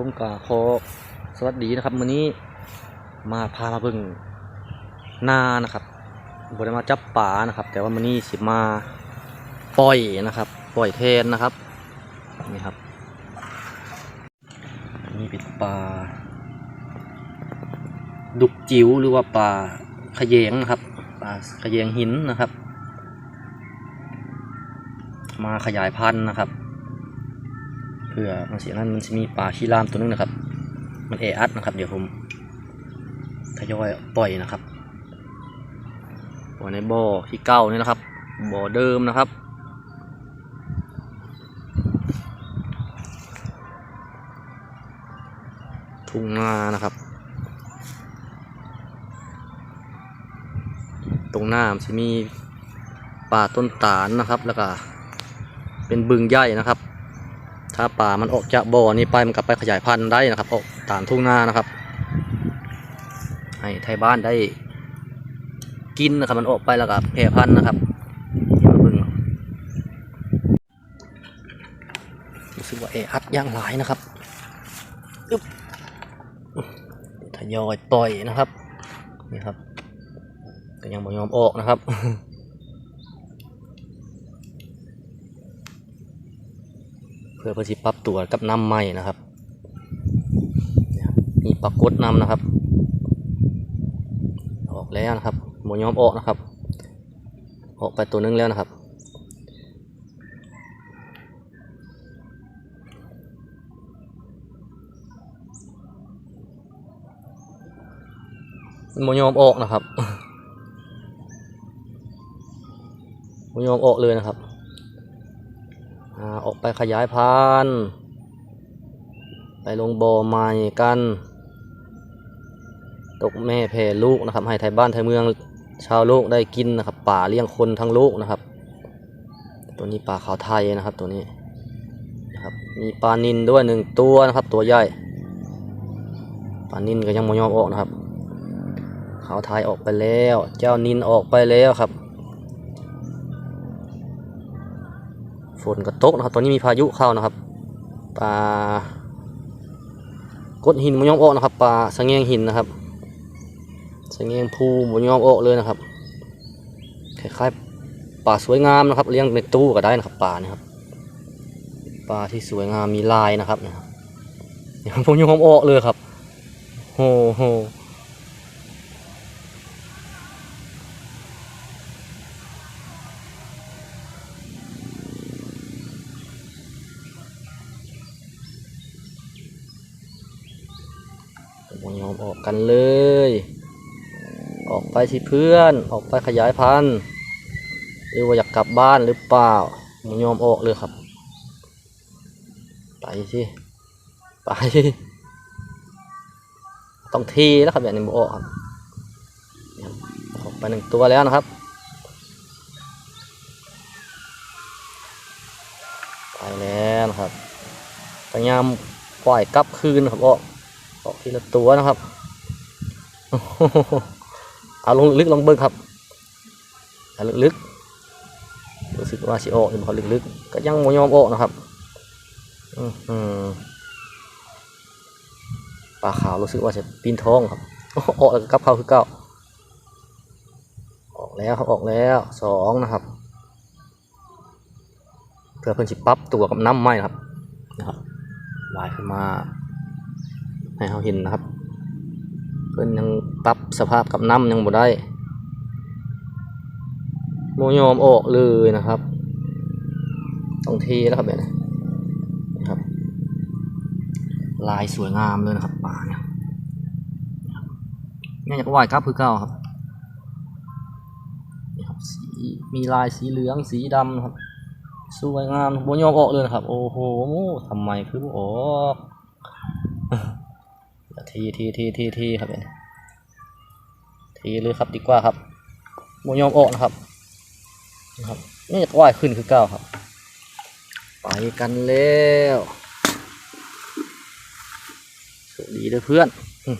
ผมก็ขอสวัสดีนะครับวันนี้มาพามาเบิ่งนานะครับบได้มาจับป่านะครับ แต่ว่าวันนี้สิมาปล่อยนะครับ ปล่อยแทนนะครับนี่ครับอันนี่เป็นปลาดุกจิ๋วหรือว่าปลาขยงนะครับปลาขยงหินนะครับ มาขยายพันธุ์นะครับ พื่อเสียนั้นมันจะมีปลาชีรามตัวนึงนะครับ มันเออัดนะครับ เดี๋ยวผมทยอยปล่อยนะครับปล่อยในบ่อที่เก้านี่นะครับบ่อเดิมนะครับทุ่งนานะครับ ตรงหน้ามันจะมีป่าต้นตาลนะครับ แล้วก็เป็นบึงใหญ่นะครับ ถ้าป่ามันออกจากบ่อนี้ไปมันกลับไปขยายพันธุ์ได้นะครับออกตามทุ่งนานะครับ ให้ไทยบ้านได้กินนะครับมันออกไปแล้วก็แพร่พันธุ์นะครับมาบิ่งรู้สึกว่าเออัดย่างหลายนะครับอึ๊บทยอยปล่อยนะครับนี่ครับก็ยังไม่ยอมออกนะครับ เพื่อเพื่อที่ปรับตัวกับน้ำใหม่นะครับนี่ยครับมีปรากฏน้ำนะครับ ออกแล้วนะครับหมยอมออกนะครับ ออกไปตัวนึงแล้วนะครับหมยอมออกนะครับหมยอมออกเลยนะครับ ออกไปขยายพันธุ์ไปลงบ่อใหม่กัน ตกแม่แผ่ลูกนะครับ ให้ไทยบ้านไทยเมืองชาวโลกได้กินนะครับ ป่าเลี้ยงคนทั้งโลกนะครับ ตัวนี้ปลาขาวไทยนะครับตัวนี้นะครับมีปลานินด้วยหนึ่งตัวนะครับ ตัวใหญ่ปลานินก็ยังมยอมออกนะครับขาวไทยออกไปแล้ว เจ้านินออกไปแล้วครับ นก็ตกนะครับ ตอนนี้มีพายุเข้านะครับปลากดหินมันยอมออกนะครับปลาสะแงงหินนะครับสะแงงภูมันยอมออกเลยนะครับคล้ายๆปลาสวยงามนะครับ เลี้ยงในตู้ก็ได้นะครับปลานี่ครับปลาที่สวยงามมีลายนะครับนะครับยังผมยอมออกเลยครับโหโห ผมยอมออกกันเลย ออกไปสิเพื่อน ออกไปขยายพันธุ์ หรือว่าอยากกลับบ้านหรือเปล่าผมยอมออกเลยครับ ไปสิ ไป ต้องทีแล้วครับอย่างนี้ผมออกครับ ออกไปหนึ่งตัวแล้วนะครับไปแล้วนะครับพยายามปล่อยกลับคืนครับออก ออกทีละตัวนะครับ เอาลงลึกลงเบิ้งครับเอาลึกๆรู้สึกว่าสิออกอยู่พอลึกๆก็ยังไม่ยอมออกนะครับอือปลาขาวรู้สึกว่าจะปีนท้องครับออกแล้วก็กลับเข้าคือเก้าออกแล้วครับออกแล้วสองนะครับเพื่อเพิ่นสิปรับตัวกับน้ำไหมครับนะครับวายขึ้นมา ให้เขาเห็นนะครับ เพิ่นยังปรับสภาพกับน้ำยังบ่ได้โมยอมออกเลยนะครับต้องเทแล้วครับเนี่ยนะครับ ลายสวยงามเลยนะครับป่าเนี่ยนี่อยากว่ายครับคือเก้าครับนี่ครับสีมีลายสีเหลืองสีดำนะครับสวยงามโมยอมออกเลยนะครับ โอ้โหทำไมคือออก ทีทีทีทีทีครับเนี่ยทีเลยครับดีกว่าครับโมยอมออกนะครับนะครับนี่จะว่ายขึ้นคือเก้าครับ ไปกันแล้วสวัสดีเด้อเพื่อนอื